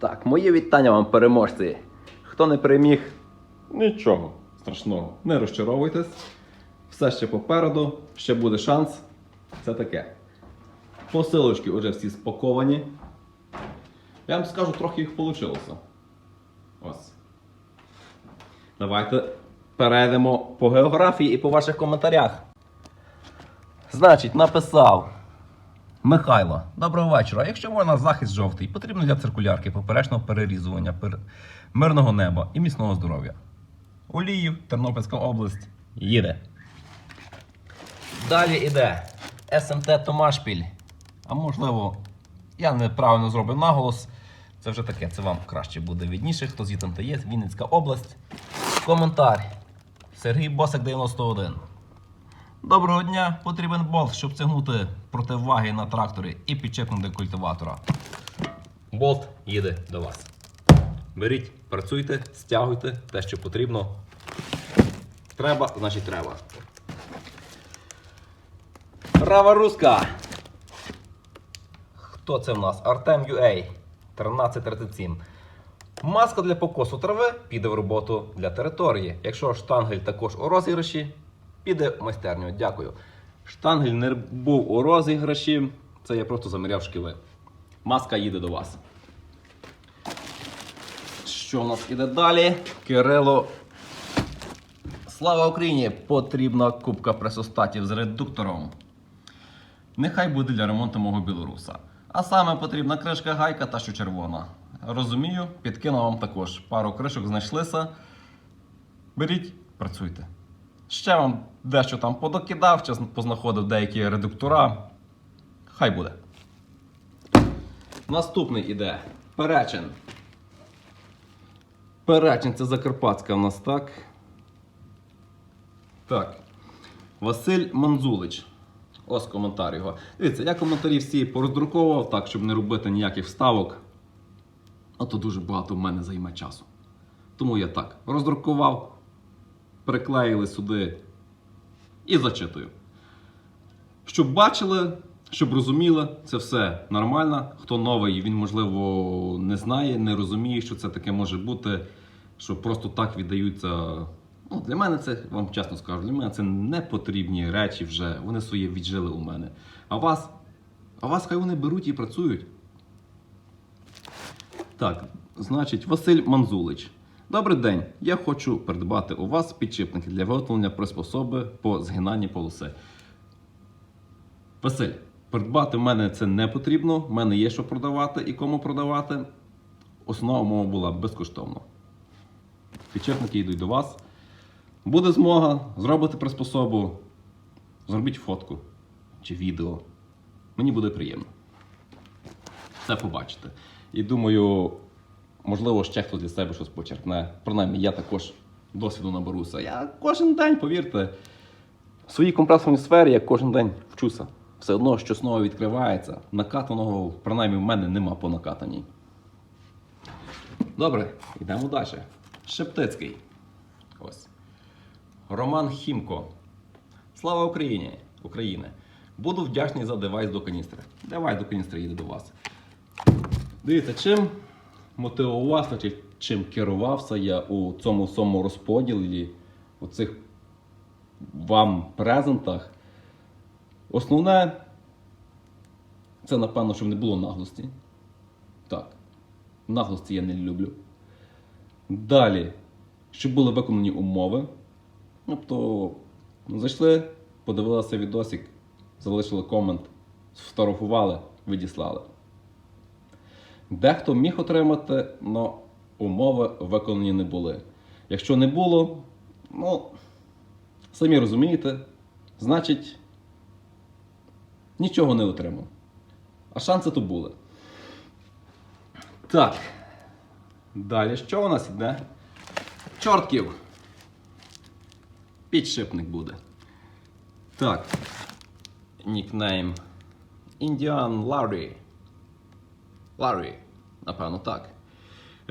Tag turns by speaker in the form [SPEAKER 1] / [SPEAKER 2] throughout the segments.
[SPEAKER 1] Так, моє вітання вам, переможці. Хто не переміг, нічого страшного. Не розчаровуйтесь. Все ще попереду, ще буде шанс. Це таке. Посилочки вже всі спаковані. Я вам скажу, трохи їх вийшло. Ось. Давайте перейдемо по географії і по ваших коментарях. Значить, написав. Михайло, доброго вечора. Якщо можна захист жовтий, потрібно для циркулярки поперечного перерізування, пер... мирного неба і міцного здоров'я. Оліїв, Тернопільська область. Їде. Далі іде СМТ Томашпіль. А можливо, я неправильно зробив наголос. Це вже таке, це вам краще буде видніше, хто звідти є, Вінницька область. Коментар. Сергій Босик 91. Доброго дня! Потрібен болт, щоб цягнути противаги на тракторі і підчепнути культиватора. Болт їде до вас. Беріть, працюйте, стягуйте те, що потрібно. Треба, значить треба. Рава руска. Хто це в нас? Артем UA 1337. Маска для покосу трави піде в роботу для території. Якщо штангель також у розіграші, піде в майстерню. Дякую. Штангель не був у розіграші. Це я просто заміряв шкіли. Маска їде до вас. Що у нас іде далі? Кирило. Слава Україні! Потрібна кубка пресостатів з редуктором. Нехай буде для ремонту мого білоруса. А саме потрібна кришка гайка та що червона. Розумію, підкину вам також. Пару кришок знайшлися. Беріть, працюйте. Ще вам дещо там подокидав, час познаходив деякі редуктора. Хай буде. Наступний іде Перечин. Перечин це Закарпатська в нас так. Так. Василь Манзулич. Ось коментар його. Дивіться, я коментарі всі пороздруковував так, щоб не робити ніяких вставок. А то дуже багато в мене займе часу. Тому я так роздрукував, приклеїли сюди і зачитую. Щоб бачили, щоб розуміли, це все нормально. Хто новий, він, можливо, не знає, не розуміє, що це таке може бути, що просто так віддаються. Ну, для мене це, вам чесно скажу, для мене це не потрібні речі вже. Вони своє віджили у мене. А вас, а вас хай вони беруть і працюють. Так, значить, Василь Манзулич. Добрий день. Я хочу придбати у вас підшипники для виготовлення приспособи по згинанні полоси. Василь, придбати в мене це не потрібно. В мене є що продавати і кому продавати. Основа мова була безкоштовно. Підшипники йдуть до вас. Буде змога, зробити приспособу, зробіть фотку чи відео. Мені буде приємно. Це побачите. І думаю, можливо, ще хтось для себе щось почерпне. Принаймні, я також досвіду наберуся. Я кожен день, повірте, в своїй компресорній сфері я кожен день вчуся. Все одно щось нове відкривається. Накатаного, принаймні, в мене нема по накатаній. Добре, йдемо далі. Шептицький. Ось. Роман Хімко. Слава Україні! Україне! Буду вдячний за девайс до каністри. Девайс до каністри їде до вас. Дивіться, чим мотивувався, чи чим керувався я у цьому самому розподілі, у цих вам презентах. Основне, це напевно, щоб не було наглості. Так, наглості я не люблю. Далі, щоб були виконані умови. Тобто, зайшли, подивилися відосик, залишили комент, сфотографували, відіслали. Дехто міг отримати, але умови виконані не були. Якщо не було, ну, самі розумієте, значить нічого не отримав. А шанси то були. Так. Далі що у нас іде? Чортків. Підшипник буде. Так. Нікнейм. Індіан Ларрі. Ларрі, напевно, так.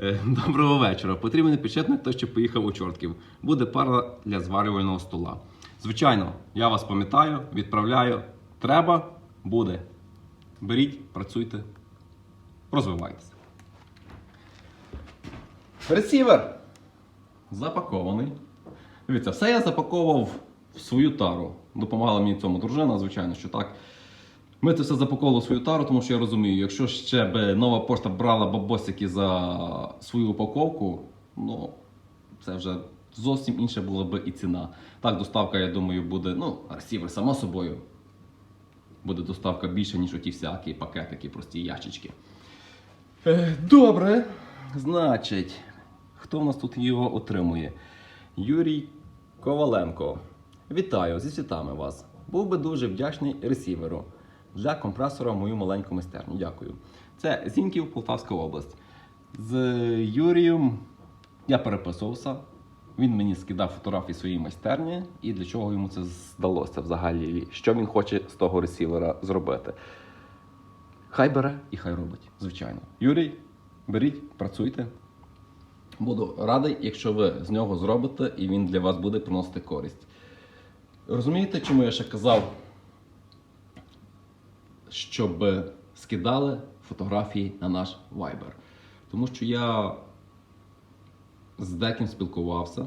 [SPEAKER 1] Е, Доброго вечора. Потрібен підшипник, той, що поїхав у чортків. Буде пара для зварювального стола. Звичайно, я вас пам'ятаю, відправляю. Треба, буде. Беріть, працюйте, розвивайтеся. Ресівер запакований. Дивіться, все я запаковував в свою тару. Допомагала мені цьому дружина, звичайно, що так. Ми це все запаковували в свою тару, тому що я розумію, якщо ще б нова пошта брала бабосики за свою упаковку, ну це вже зовсім інша була б і ціна. Так, доставка, я думаю, буде, ну, ресівер, само собою. Буде доставка більше, ніж оті всякі пакетики, прості ящички. Е, Добре. Значить, хто в нас тут його отримує? Юрій Коваленко. Вітаю, зі світами вас. Був би дуже вдячний ресіверу для компресора в мою маленьку майстерню. Дякую. Це Зіньків, Полтавська область. З Юрієм я переписувався. Він мені скидав фотографії своєї майстерні і для чого йому це здалося взагалі. Що він хоче з того ресівера зробити. Хай бере і хай робить, звичайно. Юрій, беріть, працюйте. Буду радий, якщо ви з нього зробите і він для вас буде приносити користь. Розумієте, чому я ще казав, щоб скидали фотографії на наш Viber? Тому що я з деким спілкувався,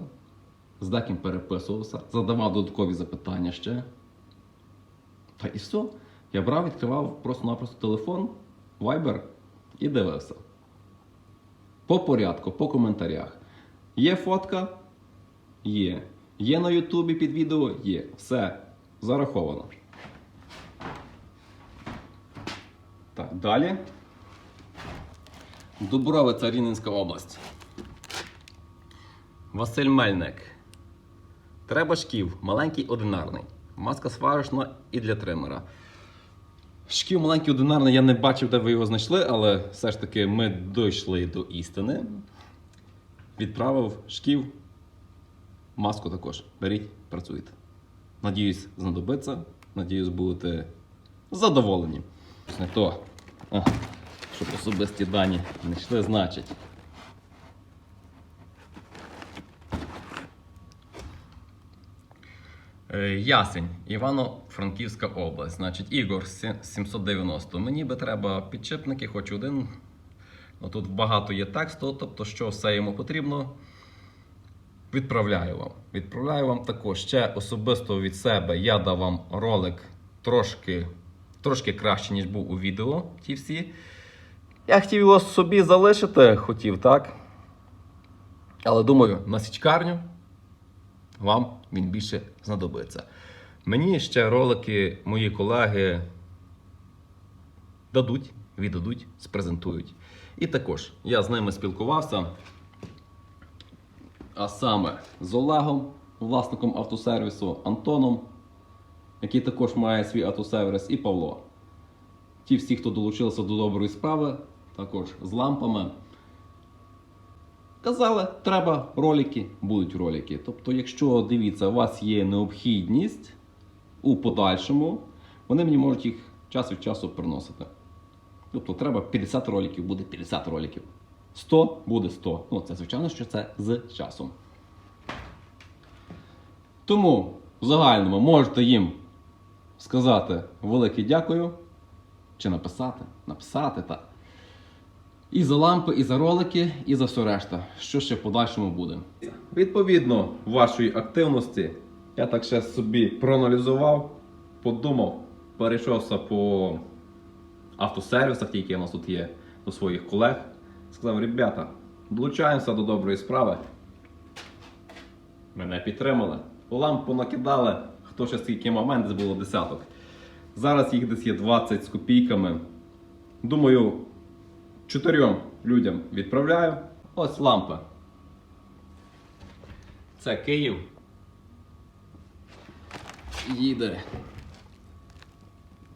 [SPEAKER 1] з деким переписувався, задавав додаткові запитання ще. Та і все. Я брав, відкривав просто-напросто телефон, Viber і дивився. По порядку, по коментарях. Є фотка? Є. Є на Ютубі під відео? Є. Все. Зараховано. Далі. Дубровиця Рівненська область. Василь Мельник. Треба шків, маленький одинарний. Маска сварочна і для тримера. Шків маленький одинарний, я не бачив, де ви його знайшли, але все ж таки ми дійшли до істини. Відправив шків. Маску також. Беріть, працюйте. Надіюсь, знадобиться. Надіюсь, будете задоволені. Не то, а, щоб особисті дані не йшли, значить. Е, Ясень, Івано-Франківська область. Значить, Ігор 790. Мені би треба підчепники, хоч один. Ну, тут багато є тексту, тобто, що все йому потрібно. Відправляю вам. Відправляю вам також ще особисто від себе. Я дав вам ролик трошки, трошки краще, ніж був у відео. Ті всі. Я хотів його собі залишити, хотів, так? Але думаю, на січкарню вам він більше знадобиться. Мені ще ролики мої колеги дадуть, віддадуть, спрезентують. І також я з ними спілкувався. А саме з Олегом, власником автосервісу, Антоном, який також має свій автосервіс, і Павло. Ті всі, хто долучилися до доброї справи, також з лампами. Казали, треба ролики, будуть ролики. Тобто, якщо дивіться, у вас є необхідність у подальшому, вони мені можуть їх час від часу приносити. Тобто треба 50 роликів, буде 50 роликів. 100 буде 100. Ну, це звичайно, що це з часом. Тому в загальному можете їм сказати велике дякую. Чи написати? Написати так. І за лампи, і за ролики, і за все решта. Що ще в подальшому буде. Відповідно вашої активності, я так ще собі проаналізував, подумав, перейшовся по автосервісах, які у нас тут є, до своїх колег. Сказав, ребята, долучаємося до доброї справи. Мене підтримали. Лампу накидали, хто ще скільки момент, десь було десяток. Зараз їх десь є 20 з копійками. Думаю, чотирьом людям відправляю. Ось лампа. Це Київ. Їде.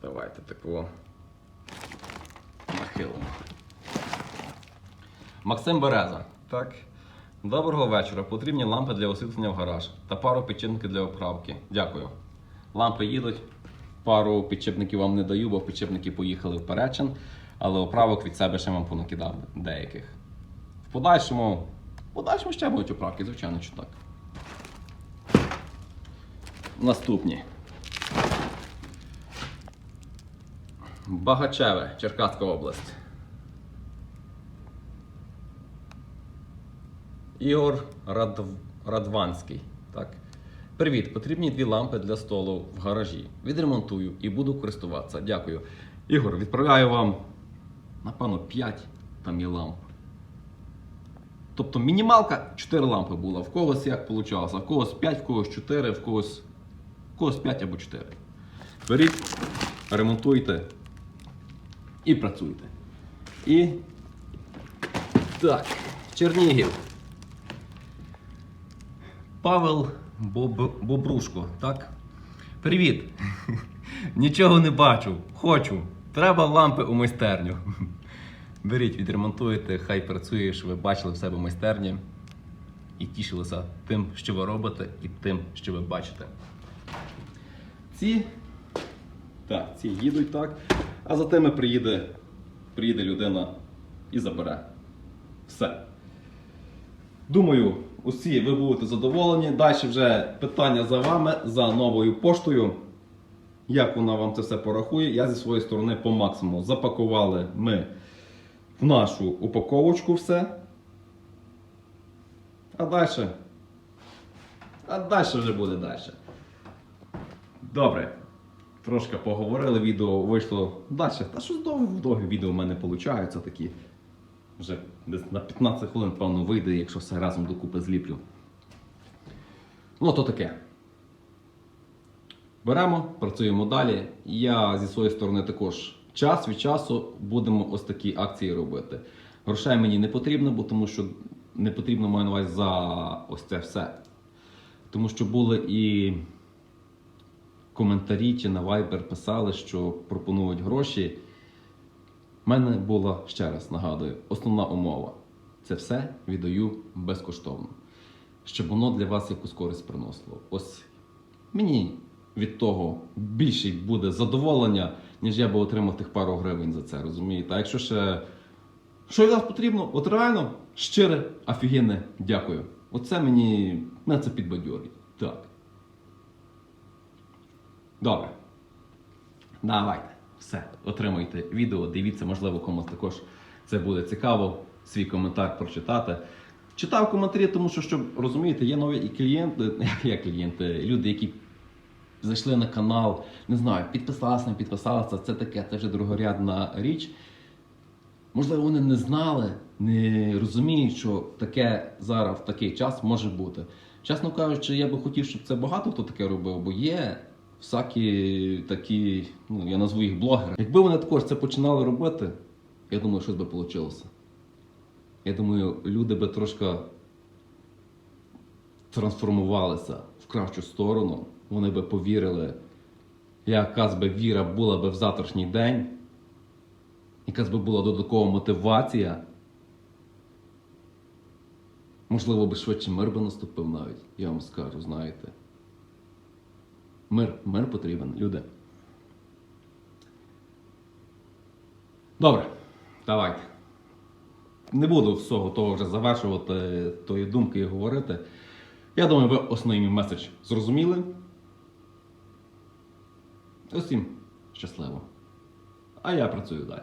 [SPEAKER 1] Давайте таку нахилимо. Максим Береза. Так. Доброго вечора. Потрібні лампи для освітлення в гараж та пару підчепників для оправки. Дякую. Лампи їдуть. Пару підчепників вам не даю, бо підчепники поїхали в Перечин, але оправок від себе ще вам понакидав деяких. В подальшому, в подальшому ще будуть оправки, звичайно, що так. Наступні. Багачеве, Черкаська область. Ігор Рад... Радванський. Так. Привіт, потрібні дві лампи для столу в гаражі. Відремонтую і буду користуватися. Дякую. Ігор, відправляю вам, напевно, 5 там є ламп. Тобто мінімалка 4 лампи була. В когось як вийшло, в когось 5, в когось 4, в когось, в когось 5 або 4. Беріть, ремонтуйте і працюйте. І так, Чернігів. Павел Боб... Бобрушко, так? Привіт! Нічого не бачу. Хочу. Треба лампи у майстерню. Беріть, відремонтуєте, хай працює, що ви бачили в себе майстерні і тішилися тим, що ви робите, і тим, що ви бачите. Ці. Так, ці їдуть так. А за тими приїде, приїде людина і забере. Все. Думаю, усі ви будете задоволені. Далі вже питання за вами, за новою поштою. Як вона вам це все порахує, я зі своєї сторони по максимуму. Запакували ми в нашу упаковочку все. А далі. А далі вже буде далі. Добре. Трошки поговорили, відео вийшло далі. Та довге, довге відео в мене виходить такі. Вже десь на 15 хвилин, певно, вийде, якщо все разом докупи зліплю. Ну, то таке. Беремо, працюємо далі. Я зі своєї сторони також час від часу будемо ось такі акції робити. Грошей мені не потрібно, бо тому що не потрібно маю на увазі за ось це все. Тому що були і коментарі чи на Viber писали, що пропонують гроші. У мене була ще раз нагадую, основна умова це все віддаю безкоштовно, щоб воно для вас якусь користь приносило. Ось мені від того більше буде задоволення, ніж я би отримав тих пару гривень за це, розумієте? А якщо ще що від вас потрібно, от реально щире, офігенне дякую. Оце мені мене це підбадьорить. Так. Добре. Давайте. Все, отримуйте відео, дивіться, можливо, комусь також це буде цікаво, свій коментар прочитати. Читав коментарі, тому що, щоб розумієте, є нові і клієнти, як клієнти, люди, які зайшли на канал, не знаю, підписалися, не підписалися, це таке, це вже другорядна річ. Можливо, вони не знали, не розуміють, що таке зараз в такий час може бути. Чесно кажучи, я би хотів, щоб це багато хто таке робив, бо є всякі такі, ну я назву їх блогери. Якби вони також це починали робити, я думаю, щось би вийшло. Я думаю, люди би трошки трансформувалися в кращу сторону. Вони би повірили, якась би віра була би в завтрашній день, якась би була додаткова мотивація. Можливо, би швидше мир би наступив навіть, я вам скажу, знаєте. Мир, мир потрібен, люди. Добре, давайте. Не буду всього того вже завершувати тої думки і говорити. Я думаю, ви основний меседж зрозуміли. Усім щасливо. А я працюю далі.